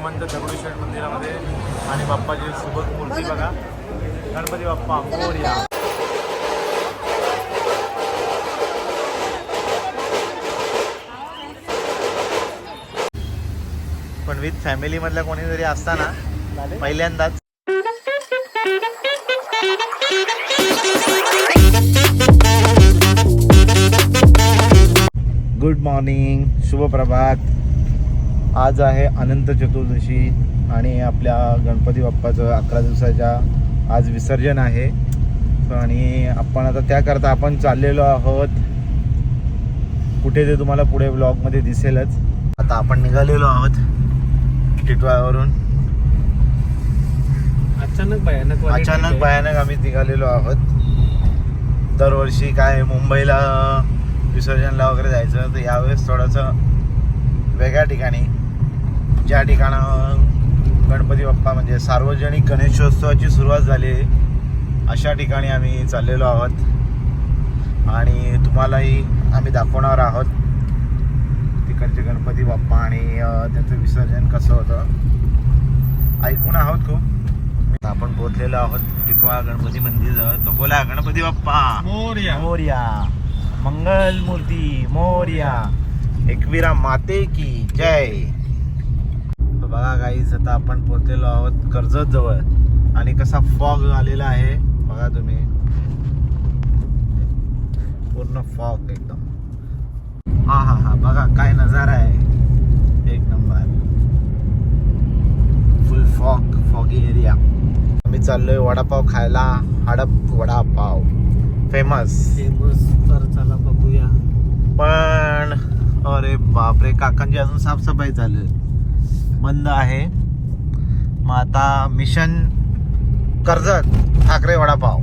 श्रीमंत दगडूशेठ मंदिरामध्ये आणि बाप्पाची सुबक मूर्ती बघा. गणपती बाप्पा मोर्या. पण विथ फॅमिलीमधल्या कोणीतरी कोणी जरी असताना पहिल्यांदाच गुड मॉर्निंग शुभ प्रभात. आज आहे अनंत चतुर्दशी आणि आपल्या गणपती बाप्पाचं अकरा दिवसाच्या आज विसर्जन आहे. आणि आपण आता त्याकरता आपण चाललेलो आहोत. कुठे ते तुम्हाला पुढे ब्लॉगमध्ये दिसेलच. आता आपण निघालेलो आहोत टिटवाळवरून अचानक भयानक अचानक. भयानक आम्ही निघालेलो आहोत. दरवर्षी काय मुंबईला विसर्जनला वगैरे जायचं तर यावेळेस थोडंसं वेगळ्या ठिकाणी ज्या ठिकाणं गणपती बाप्पा म्हणजे सार्वजनिक गणेशोत्सवाची सुरुवात झाली अशा ठिकाणी आम्ही चाललेलो आहोत. आणि तुम्हालाही आम्ही दाखवणार आहोत तिकडचे गणपती बाप्पा आणि त्याचं विसर्जन कसं होतं. ऐकून आहोत खूप. आपण पोहोचलेलो आहोत टिटवाळा गणपती मंदिर तो बोला गणपती बाप्पा. मोरया. मोर्या. मंगल मूर्ती मोर्या. एकविरा माते की जय. बघा गाईज आता आपण पोहोचलेलो आहोत कर्जत जवळ आणि कसा फॉग आलेला आहे बघा तुम्ही. पूर्ण फॉग एकदम. हा हा हा बघा काय नजारा आहे. एक number. Full fog foggy area आम्ही चाललोय वडापाव खायला. हडप वडापाव. फेमस फेमस तर चला बघूया. पण अरे बापरे काकांची अजून साफसफाई चालू आहे. बंद आहे. मग आता मिशन कर्जत ठाकरे वडापाव.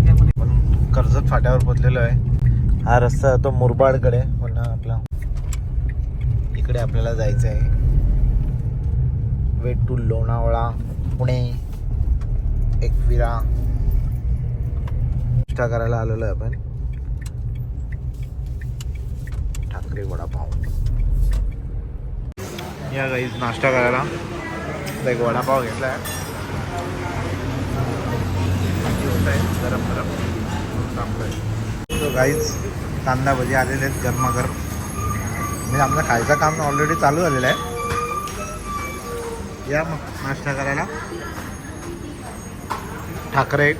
आपण पण कर्जत फाट्यावर पोचलेलो आहे. हा रस्ता तो मुरबाडकडे पुन्हा आपला इकडे आपल्याला जायचं आहे वे टू लोणावळा पुणे एकविरा. नाश्ता करायला आलेलो आहे आपण. ठाकरे वडापाव. या गाईज नाश्ता करायला. एक वडापाव घेतला आहे गरम. गरम तो गाईज कांदा भजी आलेले आहेत गरमागरम. म्हणजे आमचं खायचं काम ऑलरेडी चालू झालेलं आहे. या मग नाश्ता करायला. ठाकरे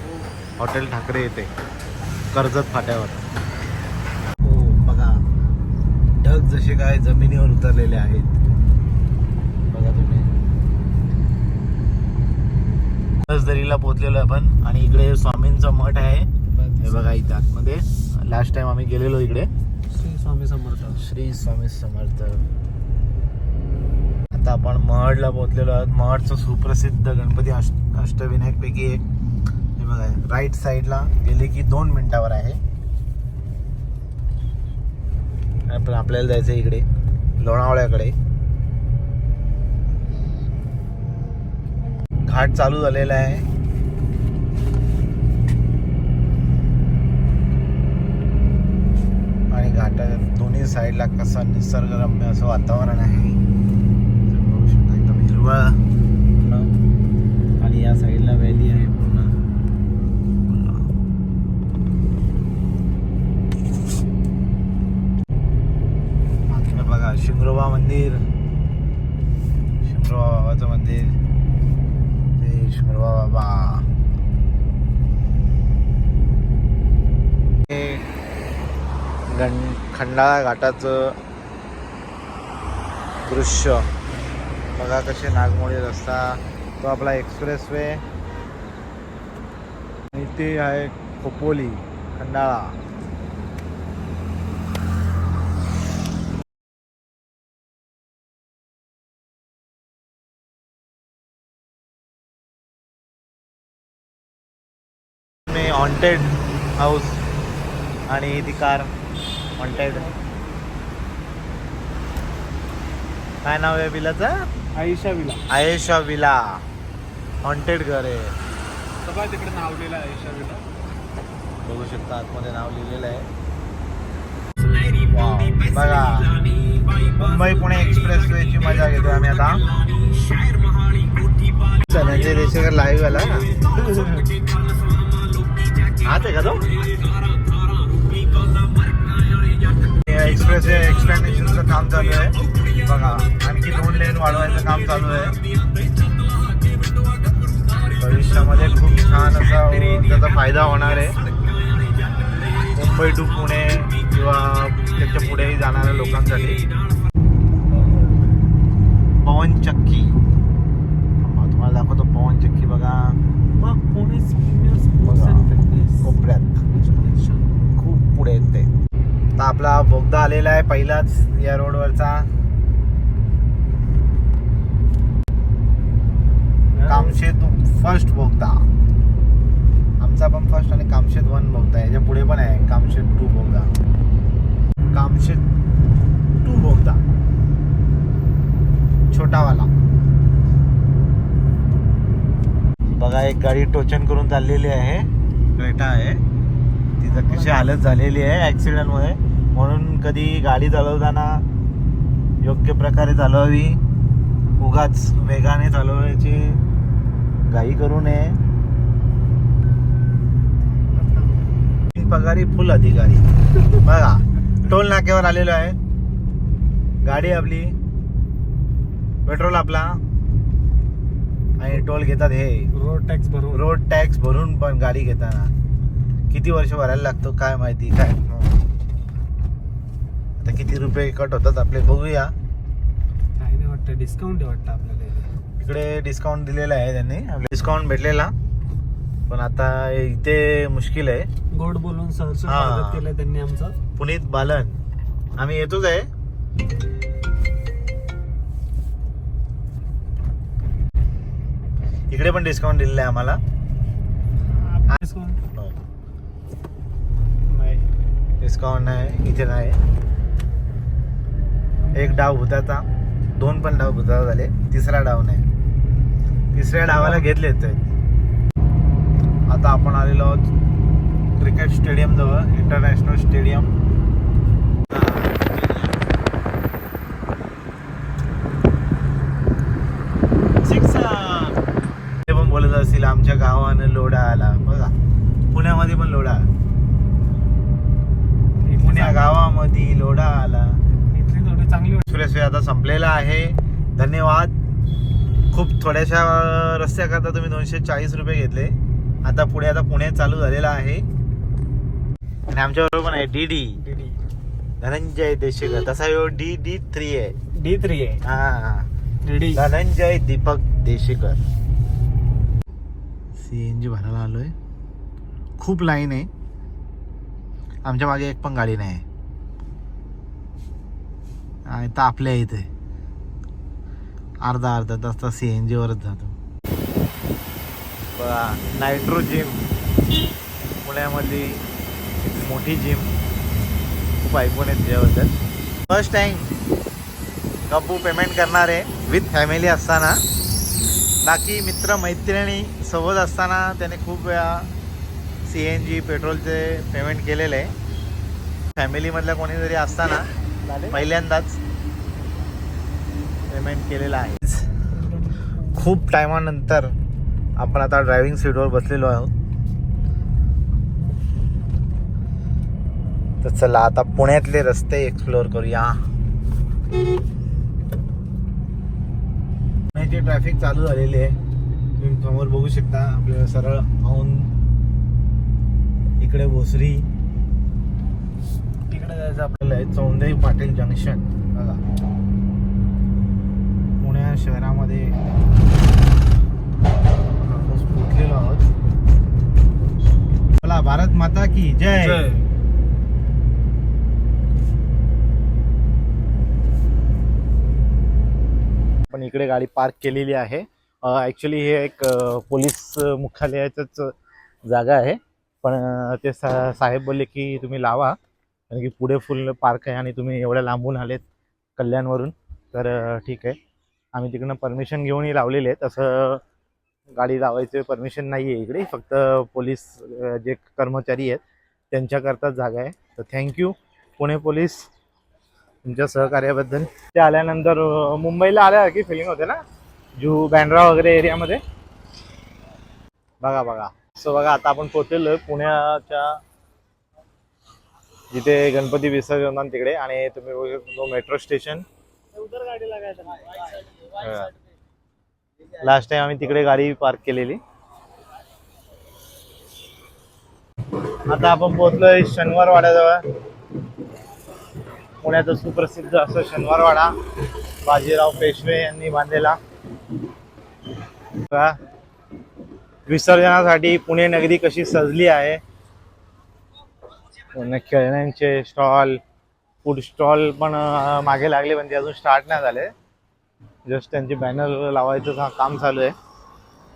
हॉटेल ठाकरे येते. कर्जत फाट्यावर. हो बघा. ढग जसे काय जमिनीवर उतरलेले आहेत बघा तुम्ही दरीला पोहोचलेलो आहे आपण आणि इकडे स्वामींचा मठ आहे. हे बघा इथे आतमध्ये. लास्ट टाइम आम्ही गेलेलो इकडे. श्री स्वामी समर्थ. श्री स्वामी समर्थ. आता आपण महडला पोहोचलेलो आहोत. महडचं सुप्रसिद्ध गणपती अष्ट अष्टविनायक पैकी एक. हे बघा राईट साईडला गेले की दोन मिनिटावर आहे. आपण आपल्याला जायचं इकडे लोणावळ्याकडे. घाट चालू झालेला आहे. आणि घाटा दोन्ही साईडला कसं निसर्गरम्य असं वातावरण आहे. तुम्ही बघू शकता एकदम हिरवळ पूर्ण. आणि या साईडला व्हॅली आहे पूर्ण पूर्ण. मागचं बघा शिंगरोबा मंदिर शिंगरोबा बाबाचं मंदिर ते शिंगरोबा बाबा हे गण खंडाळा घाटाचं दृश्य. बघा कसे नागमोडी रस्ता तो आपला एक्सप्रेस वे आणि ते आहे खोपोली खंडाळा. हॉन्टेड हाऊस आणि ती कार काय नाव आहे विलाचं Aisha villa Ayesha villa haunted घर आहे. तिकडे नावलेलं आहे आईशा विला बघू शकता आतमध्ये नाव लिहिलेलं आहे. बघा. मुंबई पुणे एक्सप्रेस वेची मजा घेतोय आम्ही आता. चण्याचे देशेकर लाईव्ह आला हाच आहे का तो? वे एक्सटेन्शनचं काम चालू आहे बघा आणखी दोन लेन वाढवायचं काम चालू आहे. भविष्यामध्ये खूप छान असा त्याचा फायदा होणार आहे. मुंबई टू पुणे किंवा त्याच्या पुढेही जाणाऱ्या लोकांसाठी. पवन चक्की. तुम्हाला दाखवतो पवन चक्की बघा. कोपऱ्यात. खूप पुढे आहेत ते आता आपला बोगदा आलेला आहे पहिलाच या रोडवरचा. कामशेत फर्स्ट बोगदा. आमचा पण फर्स्ट आणि कामशेत वन बोगदा याच्यापुढे पण आहे कामशेत टू बोगदा. कामशेत टू बोगदा. छोटावाला. बघा एक गाडी टोचन करून चाललेली आहे. क्रेटा आहे. तिचं कशी हालत झालेली आहे ॲक्सिडेंटमुळे म्हणून कधी गाडी चालवताना योग्य प्रकारे चालवावी उगाच वेगाने चालवायची घाई करू नये. पगारी फुल अधिकारी बघा टोल नाक्यावर आलेलो आहे. गाडी आपली पेट्रोल आपला आणि टोल घेतात हे. रोड टॅक्स भरून. रोड टॅक्स भरून पण गाडी घेताना. किती वर्ष भरायला लागतो काय माहिती काय? आता किती रुपये कट होतात आपले बघूया. काही नाही वाटतं डिस्काउंट वाटतं आपल्याला. इकडे डिस्काउंट दिलेला आहे त्यांनी. आपल्याला डिस्काउंट भेटलेला. पण आता इथे मुश्किल आहे. गोड बोलून सहर्ष हा. स्वागत केलं त्यांनी आमचं. पुनीत बालन. आम्ही येतोच आहे. इकडे पण डिस्काउंट दिलेलं आहे आम्हाला. डिस्काउंट हो. नाही. डिस्काउंट नाही इथे नाही. एक डाव भूताचा दोन पण डाव भूताचा झाले तिसरा डाव नाही. तिसऱ्या डावाला घेतले ते आता आपण आलेलो आहोत क्रिकेट स्टेडियम जवळ इंटरनॅशनल स्टेडियम सिक्स ते पण बोलत असतील आमच्या गावानं लोढा आला बघा पुण्यामध्ये पण लोढा पुण्या गावामध्ये लोढा आला इथली थोडी चांगली वाटते. एक्सप्रेसवे आता संपलेला आहे. धन्यवाद. खूप थोड्याशा रस्त्याकरता तुम्ही दोनशे चाळीस रुपये घेतले. आता पुढे आता पुणे चालू झालेला आहे. आणि आमच्याबरोबर पण आहे डी डी. धनंजय देशेकर. तसा ह्यो डी डी थ्री आहे. D थ्री आहे. हा DD Dhananjay Deepak Deshekar. C N G भरायला आलोय. खूप लाईन आहे. आमच्या मागे एक पण गाडी नाही आणि तर आपल्या इथे. अर्धा अर्धा तास तर सी एन जीवरच जातो. बघा नायट्रो जिम. पुण्यामधली मोठी जिम. खूप ऐकून आहे त्याच्याबद्दल फर्स्ट टाइम गप्पू पेमेंट करणार आहे विथ फॅमिली असताना. बाकी मित्र मैत्रिणी सोबत असताना त्याने खूप वेळा सी एन जी पेट्रोलचे पेमेंट केलेलं. आहे फॅमिलीमधल्या कोणी जरी असताना पहिल्यांदाच पेमेंट केलेलं आहे. खूप टायमानंतर आपण आता ड्रायव्हिंग सीटवर बसलेलो आहोत. तर चला आता पुण्यातले रस्ते एक्सप्लोअर करूया. पुण्याची ट्रॅफिक चालू झालेली आहे. तुम्ही समोर बघू शकता आपल्याला सरळ पाहून इकडे भोसरी जायचं आपण आपल्याला आहे चौंदई पाटील जंक्शन. बघा. पुण्या शहरामध्ये आपण पोचलेलो आहोत. बोला भारत माता की जय. पण इकडे गाडी पार्क केलेली आहे. ॲक्च्युली हे एक पोलीस मुख्यालयाचंच जागा आहे. पण ते साहेब बोलले की तुम्ही लावा. कारण की पुढे फुल पार्क आहे आणि तुम्ही एवढ्या लांबून आलेत कल्याणवरून. तर ठीक आहे. आम्ही तिकडनं परमिशन घेऊनही लावलेले आहे तसं गाडी लावायचं परमिशन नाही आहे इकडे. फक्त पोलीस जे कर्मचारी आहेत त्यांच्याकरताच जागा आहे. तर थँक्यू पुणे पोलीस तुमच्या सहकार्याबद्दल. ते आल्यानंतर मुंबईला आल्या की फिलिंग होते ना? जू बँड्रा वगैरे एरियामध्ये? बघा बघा. सो बघा आता आपण पोहोचलेलो पुण्याच्या जिथे गणपती विसर्जन होणार तिकडे आणि तुम्ही बघू शकतो मेट्रो स्टेशन लास्ट टाइम आम्ही तिकडे गाडी पार्क केलेली. आता आपण पोहोचलोय शनिवार वाड्याजवळ पुण्याचं सुप्रसिद्ध असं शनिवार वाडा बाजीराव पेशवे यांनी बांधलेला. विसर्जनासाठी पुणे नगरी कशी सजली आहे? पुन्हा खेळण्यांचे स्टॉल फूड स्टॉल पण मागे लागले पण ते अजून स्टार्ट नाही झाले. जस्ट त्यांचे बॅनर लावायचं काम चालू आहे.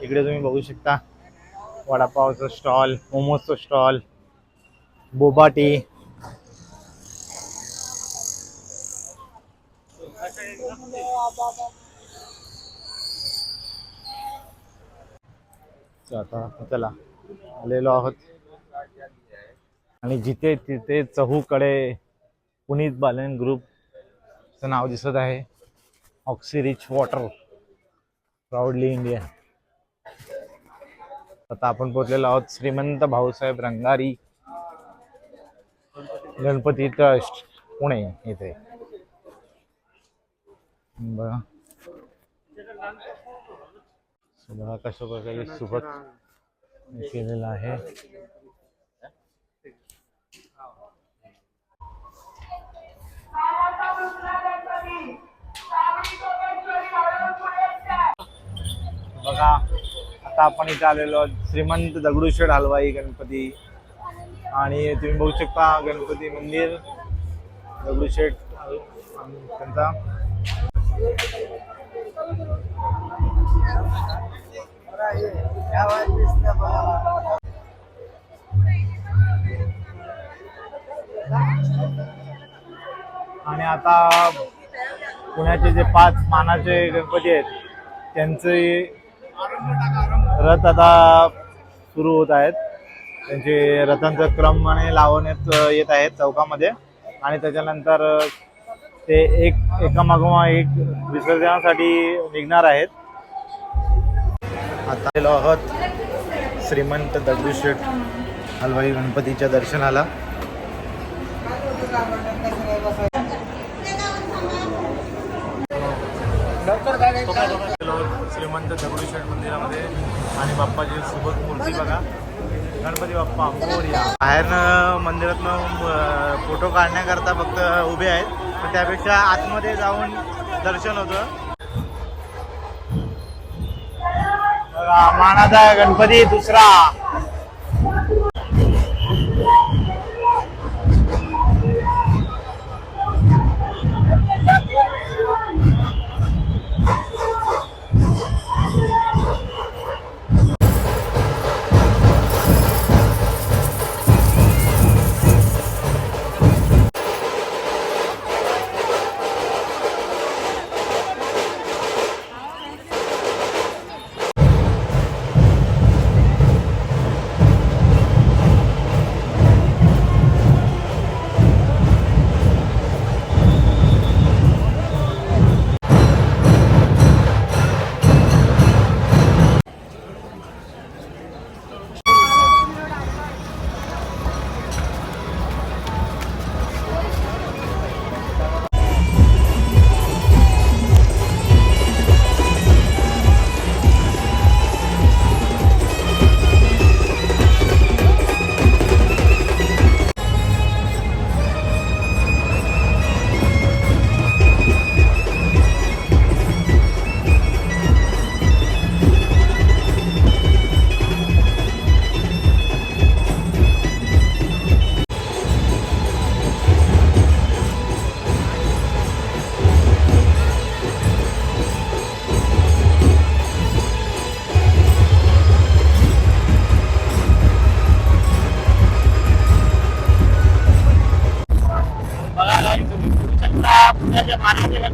इकडे तुम्ही बघू शकता. वडापावचं स्टॉल मोमोजचं स्टॉल बोबा टी आता चला. आलेलो आहोत. आणि जिथे तिथे चहूकडे पुनीत बालन ग्रुपचं नाव दिसत आहे. ऑक्सिरिच वॉटर प्राऊडली इंडियन आता आपण पोचलेलो आहोत श्रीमंत भाऊसाहेब रंगारी गणपती ट्रस्ट पुणे येथे बघा बघा कशा प्रकारे सुबक केलेलं आहे? बघा आता आपण इथे आलेलो श्रीमंत दगडूशेठ हलवाई गणपती. आणि तुम्ही बघू शकता गणपती मंदिर दगडूशेठ आणि त्यांचा आणि आता पुण्याचे जे पाच मानाचे गणपती आहेत त्यांचे रथ आता सुरू होत आहेत. त्यांचे रथांचा क्रमपणे लावण्यात येत आहेत चौकामध्ये. आणि त्याच्यानंतर ते एक एकामागोमा एक विसर्जनासाठी निघणार आहेत. आता आलेलो आहोत श्रीमंत दगडूशेठ हलवाई गणपतीच्या दर्शनाला. श्रीमंत दगडूशेठ मंदिरामध्ये आणि बाप्पाची सुबक मूर्ती बघा. गणपती बाप्पा मोर्या बाहेरनं मंदिरातनं फोटो काढण्याकरता फक्त उभे आहेत. पण त्यापेक्षा आतमध्ये जाऊन दर्शन होतं. मानाचा गणपती दुसरा.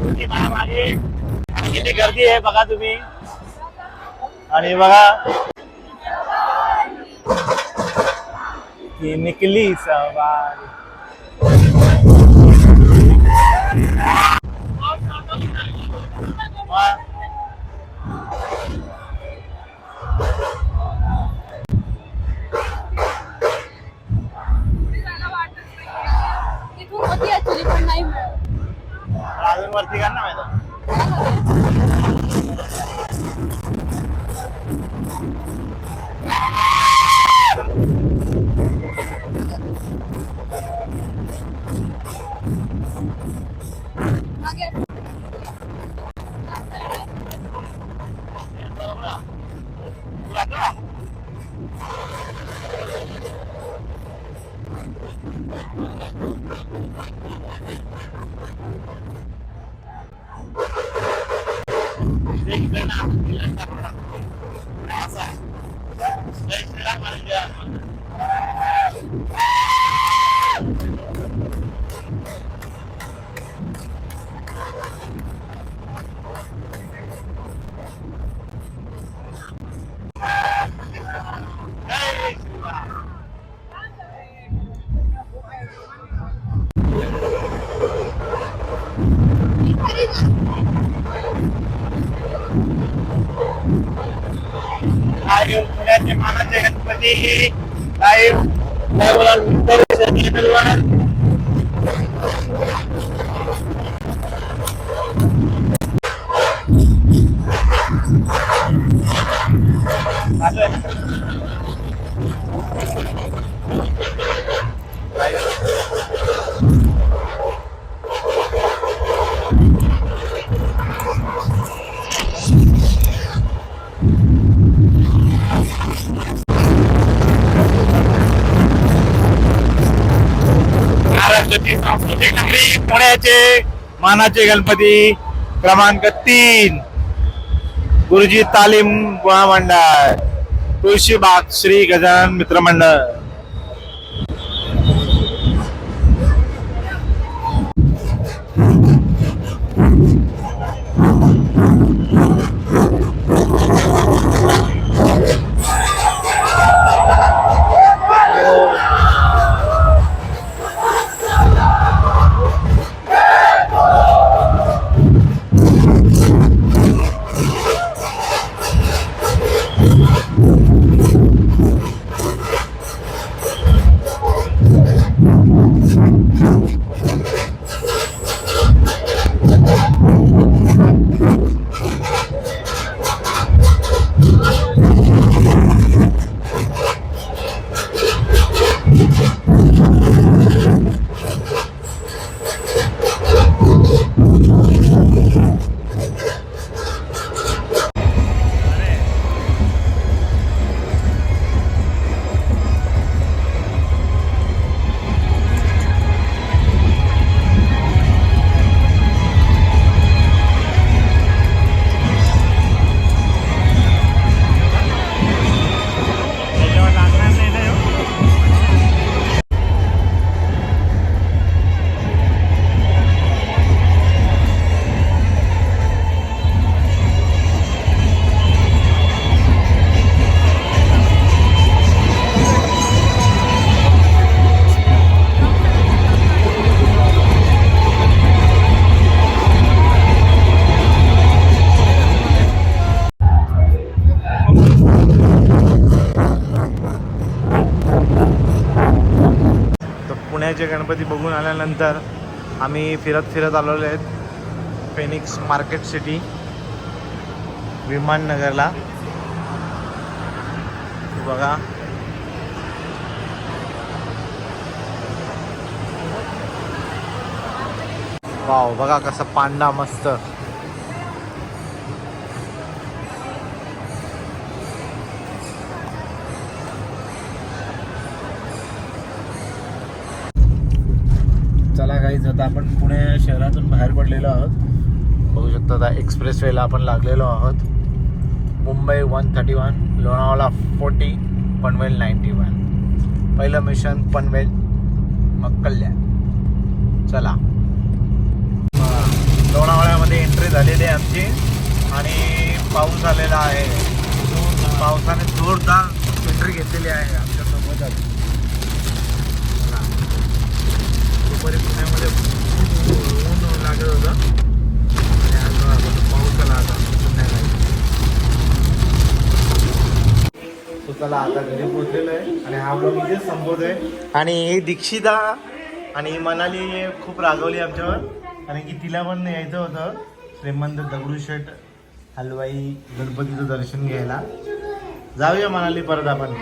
मानाच्या गणपती महामागे आणि किती गर्दी आहे बघा तुम्ही। आणि बघा की निकली सवारी। तिथून होती ऍक्च्युली पण नाही मिळत. अजून वरती का ना Menschen. माहिती मागे लाईव्ह पुण्याचे मानाचे गणपती लाईव्ह महाराष्ट्राची पुण्याचे मानाचे गणपती क्रमांक तीन गुरुजी तालीम महामंडळ तुळशीबाग श्री गजानन मित्र गणपती बघून आल्यानंतर आम्ही फिरत फिरत आलेलो आहेत. फेनिक्स मार्केट सिटी विमाननगरला. बघा. वाव बघा कसं पांडा मस्त. चला आता आपण पुणे शहरातून बाहेर पडलेलो आहोत. बघू शकतो आता एक्सप्रेस वेला आपण लागलेलो आहोत. Mumbai one thirty one Lonavala forty Panvel ninety one पहिलं मिशन पनवेल मग कल्याण. चला. लोणावळ्यामध्ये एंट्री झालेली आहे आमची. आणि पाऊस आलेला आहे. पावसाने जोरदार एंट्री घेतलेली आहे आमच्या सोबतच दुपारी पुण्यामध्ये खूप ऊन वाटत होतं आणि आज बघा कसं पाऊस आला आता संध्याकाळी तो चला आता घरी पोहोचलेलो आहे आणि हा ब्लॉग इथेच संपवतोय. आणि दीक्षिता आणि मनाली खूप रागवली आमच्यावर. कारण की तिला पण यायचं होतं. श्रीमंत दगडूशेठ हलवाई गणपतीचं दर्शन घ्यायला. जाऊया मनाली परत आपण.